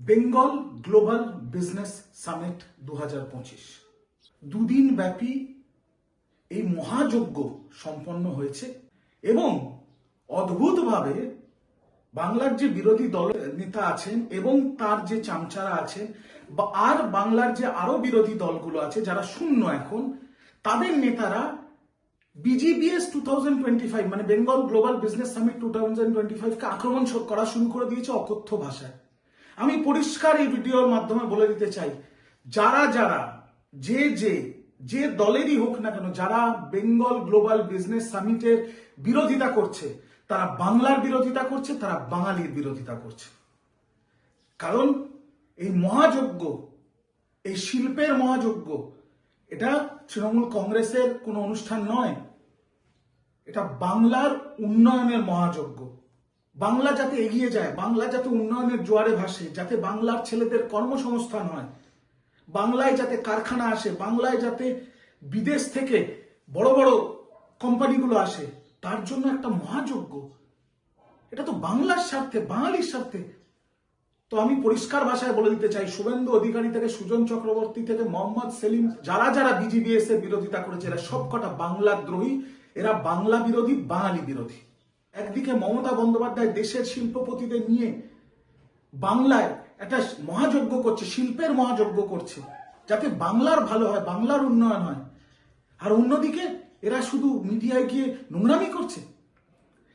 Bengal global business summit দু হাজার পঁচিশ। দুদিন ব্যাপী এই মহাযজ্ঞ সম্পন্ন হয়েছে এবং অদ্ভুতভাবে বাংলার যে বিরোধী দল নেতা আছেন এবং তার যে চামচারা আছেন বা আর বাংলার যে আরও বিরোধী দলগুলো আছে যারা শূন্য এখন, তাদের নেতারা BGBS two thousand twenty five মানে Bengal global business summit two thousand twenty ফাইভকে আক্রমণ করা শুরু করে দিয়েছে অকথ্য ভাষায়। আমি পরিষ্কার এই ভিডিওর মাধ্যমে বলে দিতে চাই, যারা যারা, যে যে যে দলেরই হোক না কেন, যারা বেঙ্গল গ্লোবাল বিজনেস সামিটের বিরোধিতা করছে, তারা বাংলার বিরোধিতা করছে, তারা বাঙালির বিরোধিতা করছে। কারণ এই মহাযজ্ঞ, এই শিল্পের মহাযজ্ঞ, এটা তৃণমূল কংগ্রেসের কোনো অনুষ্ঠান নয়, এটা বাংলার উন্নয়নের মহাযজ্ঞ। বাংলা যাতে এগিয়ে যায়, বাংলা যাতে উন্নয়নের জোয়ারে ভাসে, যাতে বাংলার ছেলেদের কর্মসংস্থান হয়, বাংলায় যাতে কারখানা আসে, বাংলায় যাতে বিদেশ থেকে বড় বড় কোম্পানিগুলো আসে, তার জন্য একটা মহাযজ্ঞ। এটা তো বাংলার স্বার্থে, বাঙালির স্বার্থে। তো আমি পরিষ্কার ভাষায় বলে দিতে চাই, শুভেন্দু অধিকারী থেকে, সুজন চক্রবর্তী থেকে, মোহাম্মদ সেলিম, যারা যারা বিজিবিএস এর বিরোধিতা করেছে, এরা সবকটা বাংলা দ্রোহী এরা বাংলা বিরোধী, বাঙালি বিরোধী। একদিকে মমতা বন্দ্যোপাধ্যায় দেশের শিল্পপতিদের নিয়ে বাংলায় একটা মহাযজ্ঞ করছে, শিল্পের মহাযজ্ঞ করছে, যাতে বাংলার ভালো হয়, বাংলার উন্নয়ন হয়। আর অন্যদিকে এরা শুধু মিডিয়ায় গিয়ে নোংরামি করছে।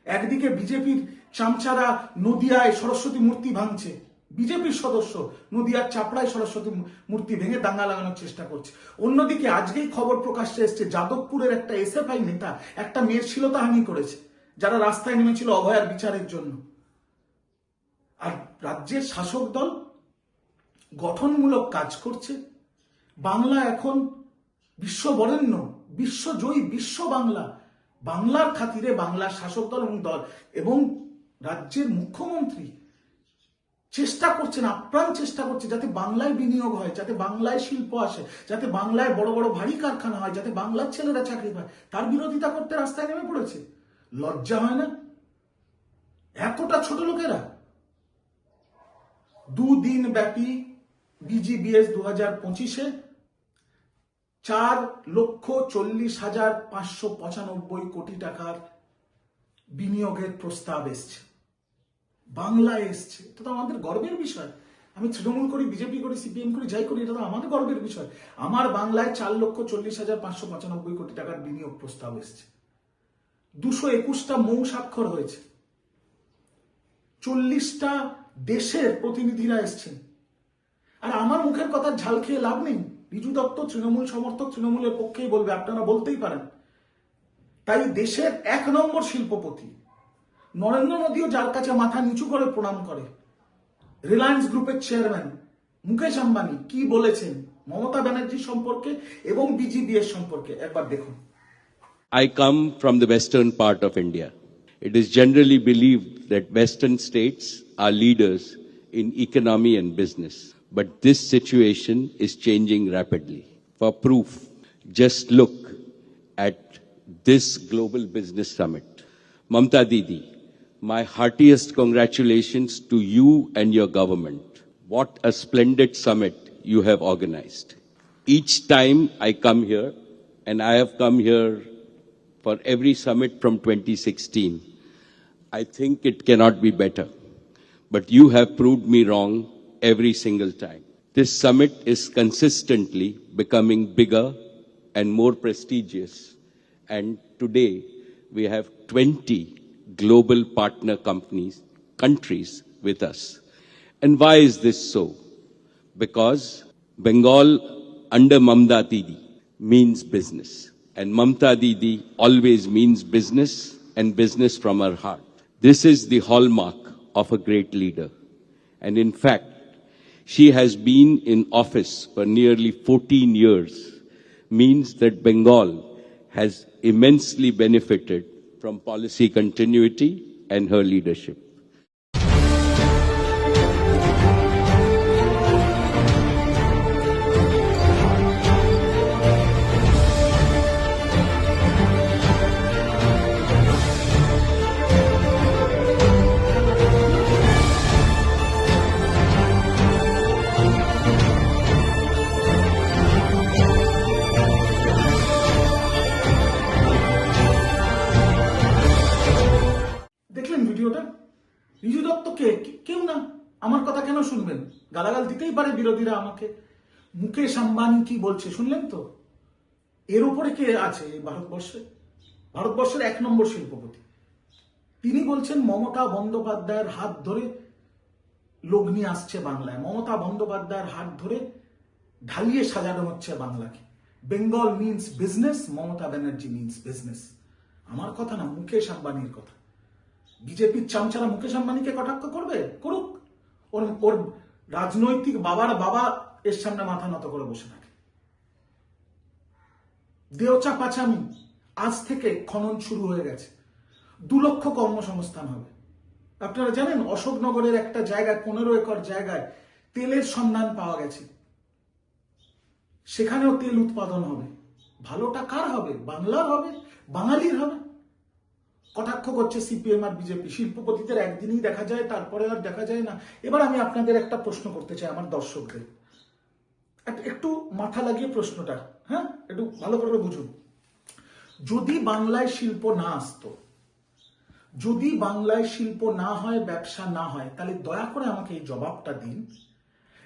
একদিকে বিজেপির চামচারা নদিয়ায় সরস্বতী মূর্তি ভাঙছে, বিজেপির সদস্য নদিয়ার চাপড়ায় সরস্বতী মূর্তি ভেঙে দাঙ্গা লাগানোর চেষ্টা করছে। অন্যদিকে আজকেই খবর প্রকাশ্যে এসছে, যাদবপুরের একটা এসএফআই নেতা একটা মেয়ের শ্লীলতাহানি করেছে। যারা রাস্তায় নেমেছিল অভয়ার বিচারের জন্য। আর রাজ্যের শাসক দল গঠনমূলক কাজ করছে। বাংলা এখন বিশ্ব বরেণ্য বিশ্বজয়ী বিশ্ব বাংলা বাংলার খাতিরে বাংলার শাসক দল এবং দল এবং রাজ্যের মুখ্যমন্ত্রী চেষ্টা করছেন, আপ্রাণ চেষ্টা করছে যাতে বাংলায় বিনিয়োগ হয়, যাতে বাংলায় শিল্প আসে, যাতে বাংলায় বড় বড় ভারী কারখানা হয়, যাতে বাংলার ছেলেরা চাকরি পায়। তার বিরোধিতা করতে রাস্তায় নেমে পড়েছে। লজ্জা হয় না? এতটা ছোট লোকেরা? দুদিন ব্যাপী বিজিবিএস দু হাজার পঁচিশে চার লক্ষ চল্লিশ হাজার পাঁচশো পঁচানব্বই কোটি টাকার বিনিয়োগের প্রস্তাব এসছে। বাংলায় এসছে। এটা তো আমাদের গর্বের বিষয়। আমি তৃণমূল করি, বিজেপি করি, সিপিএম করি, যাই করি, এটা তো আমাদের গর্বের বিষয়। আমার বাংলায় চার লক্ষ চল্লিশ হাজার পাঁচশো পঁচানব্বই কোটি টাকার বিনিয়োগ প্রস্তাব এসছে। দুশো একুশটা মৌ স্বাক্ষর হয়েছে। চল্লিশটা দেশের প্রতিনিধিরা এসছেন। আর আমার মুখের কথা ঝাল খেয়ে লাভ নেই। রিজু দত্ত, তৃণমূল সমর্থক, তৃণমূলের পক্ষেই বলবে, আপনারা বলতেই পারেন। তাই দেশের এক নম্বর শিল্পপতি নরেন্দ্র মোদীও যার কাছে মাথা নিচু করে প্রণাম করে। রিলায়েন্স গ্রুপের চেয়ারম্যান মুকেশ আম্বানি কি বলেছেন মমতা ব্যানার্জি সম্পর্কে এবং বিজিবিএস সম্পর্কে একবার দেখুন। I come from the western part of India. It is generally believed that western states are leaders in economy and business. But this situation is changing rapidly. For proof, just look at this global business summit. Mamta Didi, my heartiest congratulations to you and your government. What a splendid summit you have organized. Each time I come here, and I have come here for every summit from 2016. I think it cannot be better. But you have proved me wrong every single time. This summit is consistently becoming bigger and more prestigious. And today we have 20 global partner companies, countries with us. And why is this so? Because Bengal under Mamda Didi means business. And Mamta Didi always means business and business from her heart. This is the hallmark of a great leader. And in fact, she has been in office for nearly 14 years, means that Bengal has immensely benefited from policy continuity and her leadership. দিতেই পারে বিরোধীরা আমাকে মুকেশ আম্বানি কি বলছে, শুনলেন তো? এর উপরে কে আছে ভারতবর্ষে? ভারতবর্ষের এক নম্বর শিল্পপতি। তিনি বলছেন, মমতা বন্দ্যোপাধ্যায়ের হাত ধরে লগ্নি আসছে বাংলায়। মমতা বন্দ্যোপাধ্যায়ের হাত ধরে ঢালিয়ে সাজানো হচ্ছে বাংলাকে। Bengal means business Mamata Banerjee means business আমার কথা না, মুকেশ আম্বানির কথা। বিজেপির চামচারা মুকেশ আম্বানিকে কটাক্ষ করবে? করুক। ওর ওর রাজনৈতিক বাবার বাবা এর সামনে মাথা নত করে বসে থাকে। দেওচা পাচামি আজ থেকে খনন শুরু হয়ে গেছে। দু লক্ষ কর্মসংস্থান হবে। আপনারা জানেন, অশোকনগরের একটা জায়গায়, পনেরো একর জায়গায় তেলের সন্ধান পাওয়া গেছে। সেখানেও তেল উৎপাদন হবে। ভালোটা কার হবে? বাংলার হবে? বাঙালির হবে? কটাক্ষ করছে সিপিএম আর বিজেপি শিল্পপতিদের একদিনই দেখা যায়, তারপরে আর দেখা যায় না। এবার আমি আপনাদের একটা প্রশ্ন করতে চাই আমার দর্শকদের। এক- একটু মাথা লাগিয়ে প্রশ্নটা হ্যাঁ? একটু ভালো করে বুঝুন। যদি বাংলায় শিল্প না আসতো, যদি বাংলায় শিল্প না হয়, ব্যবসা না হয়, তাহলে দয়া করে আমাকে এই জবাবটা দিন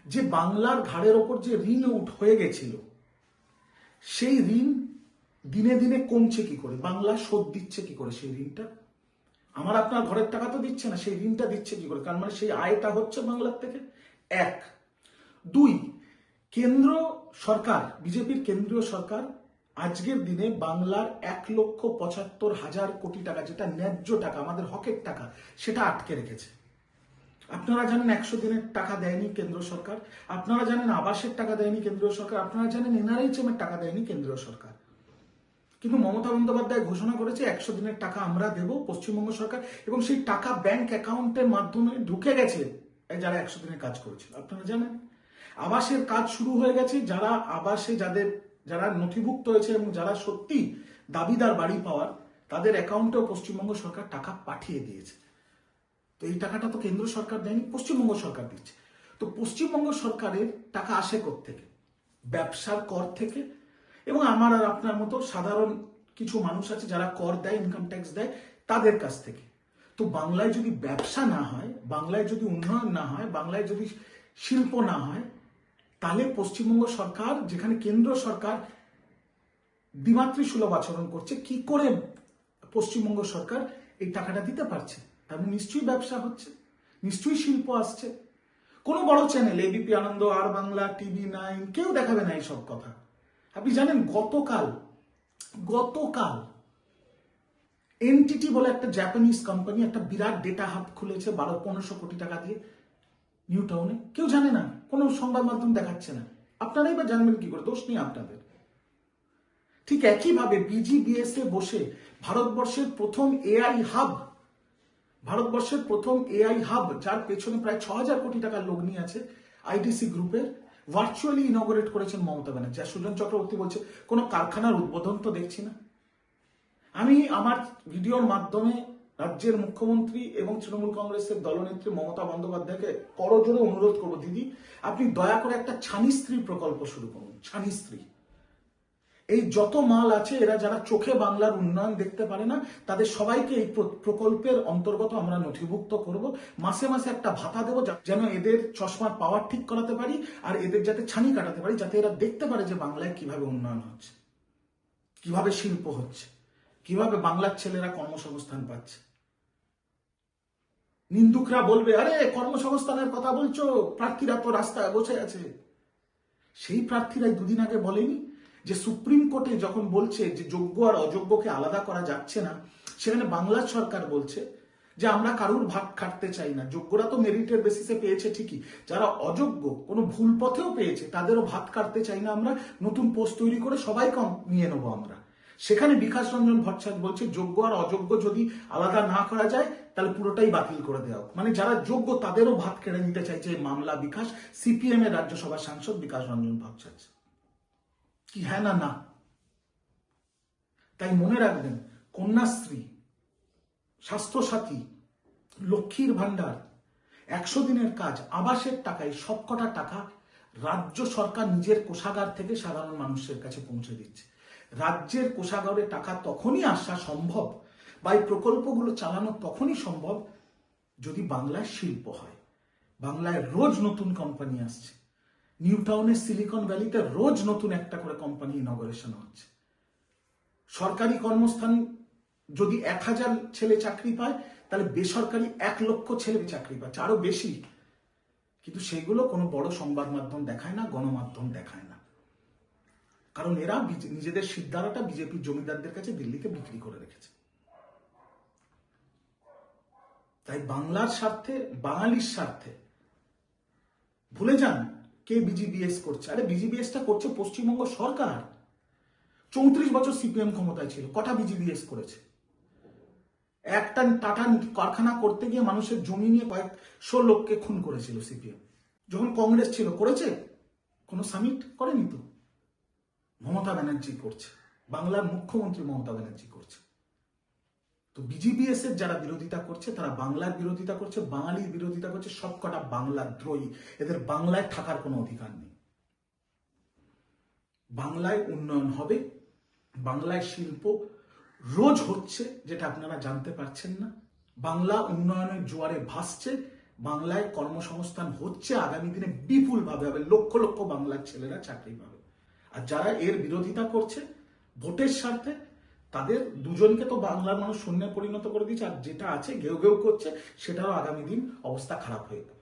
যে বাংলার ঘাড়ের ওপর যে ঋণ উঠ হয়ে গেছিল, সেই ঋণ দিনে দিনে কমছে কি করে? বাংলা শোধ দিচ্ছে কি করে সেই ঋণটা? আমার আপনার ঘরের টাকা তো দিচ্ছে না, সেই ঋণটা দিচ্ছে কি করে? কারণ মানে সেই আয়টা হচ্ছে বাংলার থেকে এক। দুই, কেন্দ্র সরকার, বিজেপির কেন্দ্রীয় সরকার আজকের দিনে বাংলার এক লক্ষ পঁচাত্তর হাজার কোটি টাকা, যেটা ন্যায্য টাকা, আমাদের হকের টাকা, সেটা আটকে রেখেছে। আপনারা জানেন একশো দিনের টাকা দেয়নি কেন্দ্র সরকার, আপনারা জানেন আবাসের টাকা দেয়নি কেন্দ্রীয় সরকার, আপনারা জানেন এনআরএইচএম এর টাকা দেয়নি কেন্দ্রীয় সরকার। কিন্তু মমতা বন্দ্যোপাধ্যায় ঘোষণা করেছে একশো দিনের টাকা আমরা দেব পশ্চিমবঙ্গ সরকার, এবং সেই টাকা ব্যাংক অ্যাকাউন্টের মাধ্যমে ঢুকে গেছে। যারা একশো দিনের কাজ করেছিল আপনারা জানেন? আবাসের কাজ শুরু হয়ে গেছে। যারা আবাসে যাদের, যারা নথিভুক্ত হয়েছে এবং যারা সত্যি দাবিদার বাড়ি পাওয়ার, তাদের অ্যাকাউন্টেও পশ্চিমবঙ্গ সরকার টাকা পাঠিয়ে দিয়েছে। তো এই টাকাটা তো কেন্দ্র সরকার দেয়নি, পশ্চিমবঙ্গ সরকার দিচ্ছে। তো পশ্চিমবঙ্গ সরকারের টাকা আসে থেকে ব্যবসার কর থেকে এবং আমার আর আপনার মতো সাধারণ কিছু মানুষ আছে যারা কর দেয় ইনকাম ট্যাক্স দেয়, তাদের কাছ থেকে। তো বাংলায় যদি ব্যবসা না হয়, বাংলায় যদি উন্নয়ন না হয়, বাংলায় যদি শিল্প না হয়, তাহলে পশ্চিমবঙ্গ সরকার, যেখানে কেন্দ্র সরকার দ্বিমাত্রিক সুলভ আচরণ করছে, কি করে পশ্চিমবঙ্গ সরকার এই টাকাটা দিতে পারছে? তার মানে নিশ্চয়ই ব্যবসা হচ্ছে, নিশ্চয়ই শিল্প আসছে। কোনো বড় চ্যানেল এবিপি আনন্দ আর বাংলা টিভি নাইন কেউ দেখাবে না এইসব কথা। আপনি জানেন গতকাল গতকাল এনটিটি বলে একটা জাপানিজ কোম্পানি একটা বিরাট ডেটা হাব খুলেছে বারো, পনেরোশো কোটি টাকা দিয়ে নিউ টাউনে কেউ জানে না, কোনো সংবাদ মাধ্যম দেখাচ্ছে না। আপনারাই বা জানবেন কি করে, দোষ নেই আপনাদের। ঠিক একইভাবে বিজিবিএস এ বসে ভারতবর্ষের প্রথম এআই হাব ভারতবর্ষের প্রথম এআই হাব যার পেছনে প্রায় ছ হাজার কোটি টাকার লগ্নি আছে আইডিসি গ্রুপের ভার্চুয়ালি ইনগরেট করেছেন মমতা ব্যানার্জি। আর সুজন চক্রবর্তী বলছে, কোনো কারখানার উদ্বোধন তো দেখছি না। আমি আমার ভিডিওর মাধ্যমে রাজ্যের মুখ্যমন্ত্রী এবং তৃণমূল কংগ্রেসের দলনেত্রী মমতা বন্দ্যোপাধ্যায়কে করজোরে অনুরোধ করব, দিদি, আপনি দয়া করে একটা ছানি স্ত্রী প্রকল্প শুরু করুন। ছানি স্ত্রী। এই যত মাল আছে, এরা যারা চোখে বাংলার উন্নয়ন দেখতে পারে না, তাদের সবাইকে এই প্রকল্পের অন্তর্গত আমরা নথিভুক্ত করব। মাসে মাসে একটা ভাতা দেবো যেন এদের চশমার পাওয়ার ঠিক করাতে পারি, আর এদের যাতে ছানি কাটাতে পারি, যাতে এরা দেখতে পারে যে বাংলায় কীভাবে উন্নয়ন হচ্ছে, কীভাবে শিল্প হচ্ছে, কীভাবে বাংলার ছেলেরা কর্মসংস্থান পাচ্ছে। নিন্দুকরা বলবে, আরে, কর্মসংস্থানের কথা বলছো, প্রার্থীরা তো রাস্তায় বসে আছে। সেই প্রার্থীরাই দুদিন আগে বলেনি যে সুপ্রিম কোর্টে যখন বলছে যে যোগ্য আর অযোগ্যকে আলাদা করা যাচ্ছে না, সেখানে বাংলা সরকার বলছে যে আমরা কারুর ভাগ খাটতে চাই না। যোগ্যরা তো মেরিটের বেসিসে পেয়েছে ঠিকই। যারা অযোগ্য, কোনো ভুল পথেও পেয়েছে, তাদেরও ভাত কাটতে চাই না আমরা। নতুন পোস্ট তৈরি করে সবাই কম নিয়ে নেব আমরা। সেখানে বিকাশ রঞ্জন ভট্টাচার্য বলছে, যোগ্য আর অযোগ্য যদি আলাদা না করা যায়, তাহলে পুরোটাই বাতিল করে দেওয়া। মানে যারা যোগ্য, তাদেরও ভাত কেড়ে নিতে চাইছে মামলা বিকাশ সিপিএম এর রাজ্যসভার সাংসদ বিকাশ রঞ্জন ভট্টাচার্য। কি হ্যাঁ না না? তাই মনে রাখবেন, কন্যাশ্রী, স্বাস্থ্যসাথী, লক্ষ্মীর ভান্ডার একশো দিনের কাজ, আবাসের টাকায় সবকটা টাকা রাজ্য সরকার নিজের কোষাগার থেকে সাধারণ মানুষের কাছে পৌঁছে দিচ্ছে। রাজ্যের কোষাগারে টাকা তখনই আসা সম্ভব বা এই প্রকল্পগুলো চালানো তখনই সম্ভব যদি বাংলায় শিল্প হয়। বাংলায় রোজ নতুন কোম্পানি আসছে। নিউ টাউনের সিলিকন ভ্যালিতে রোজ নতুন একটা করে কোম্পানি ইনগরেশন হচ্ছে। সরকারি কর্মস্থান যদি এক হাজার ছেলে চাকরি পায়, তাহলে বেসরকারি এক লক্ষ ছেলে চাকরি পাচ্ছে, আরও বেশি। কিন্তু সেগুলো কোনো বড় সংবাদ মাধ্যম দেখায় না, গণমাধ্যম দেখায় না। কারণ এরা নিজেদের সিদ্ধারাটা বিজেপির জমিদারদের কাছে দিল্লিতে বিক্রি করে রেখেছে। তাই বাংলার স্বার্থে, বাঙালির স্বার্থে, ভুলে যান কে বিজিবিএস করছে? আরে বিজিবিএসটা করছে পশ্চিমবঙ্গ সরকার। চৌত্রিশ বছর সিপিএম ক্ষমতায় ছিল, কটা বিজিবিএস করেছে? একটা টাটা কারখানা করতে গিয়ে মানুষের জমি নিয়ে কয়েকশো লোককে খুন করেছিল সিপিএম যখন কংগ্রেস ছিল, করেছে? কোনো সামিট করেনি তো? মমতা ব্যানার্জি করছে, বাংলার মুখ্যমন্ত্রী মমতা ব্যানার্জি করছে। তো বিজিবিএস এর যারা বিরোধিতা করছে, তারা বাংলার বিরোধিতা করছে, বাঙালির বিরোধিতা করছে, সবকটা বাংলার দ্রোহী। এদের বাংলায় থাকার কোনো অধিকার নেই। বাংলায় উন্নয়ন হবে, বাংলায় শিল্প রোজ হচ্ছে, যেটা আপনারা জানতে পারছেন না। বাংলা উন্নয়নের জোয়ারে ভাসছে, বাংলায় কর্মসংস্থান হচ্ছে, আগামী দিনে বিপুল ভাবে হবে, লক্ষ লক্ষ বাংলার ছেলেরা চাকরি পাবে। আর যারা এর বিরোধিতা করছে, ভোটের স্বার্থে তাদের দুজনকে তো বাংলার মানুষ শূন্যে পরিণত করে দিচ্ছে আর যেটা আছে, ঘেউ ঘেউ করছে, সেটারও আগামী দিন অবস্থা খারাপ হয়ে যাবে।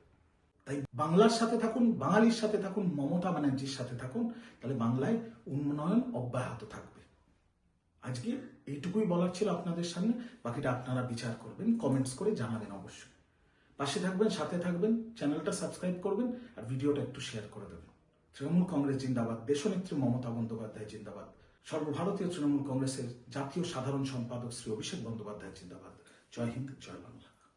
তাই বাংলার সাথে থাকুন, বাঙালির সাথে থাকুন, মমতা ব্যানার্জির সাথে থাকুন, তাহলে বাংলায় উন্নয়ন অব্যাহত থাকবে। আজকে এইটুকুই বলার ছিল আপনাদের সামনে, বাকিটা আপনারা বিচার করবেন কমেন্টস করে জানাবেন অবশ্যই। পাশে থাকবেন, সাথে থাকবেন, চ্যানেলটা সাবস্ক্রাইব করবেন, আর ভিডিওটা একটু শেয়ার করে দেবেন। তৃণমূল কংগ্রেস জিন্দাবাদ, দেশনেত্রী মমতা বন্দ্যোপাধ্যায় জিন্দাবাদ। সর্বভারতীয় তৃণমূল কংগ্রেসের জাতীয় সাধারণ সম্পাদক শ্রী অভিষেক বন্দ্যোপাধ্যায় জিন্দাবাদ। জয় হিন্দ জয় বাংলা।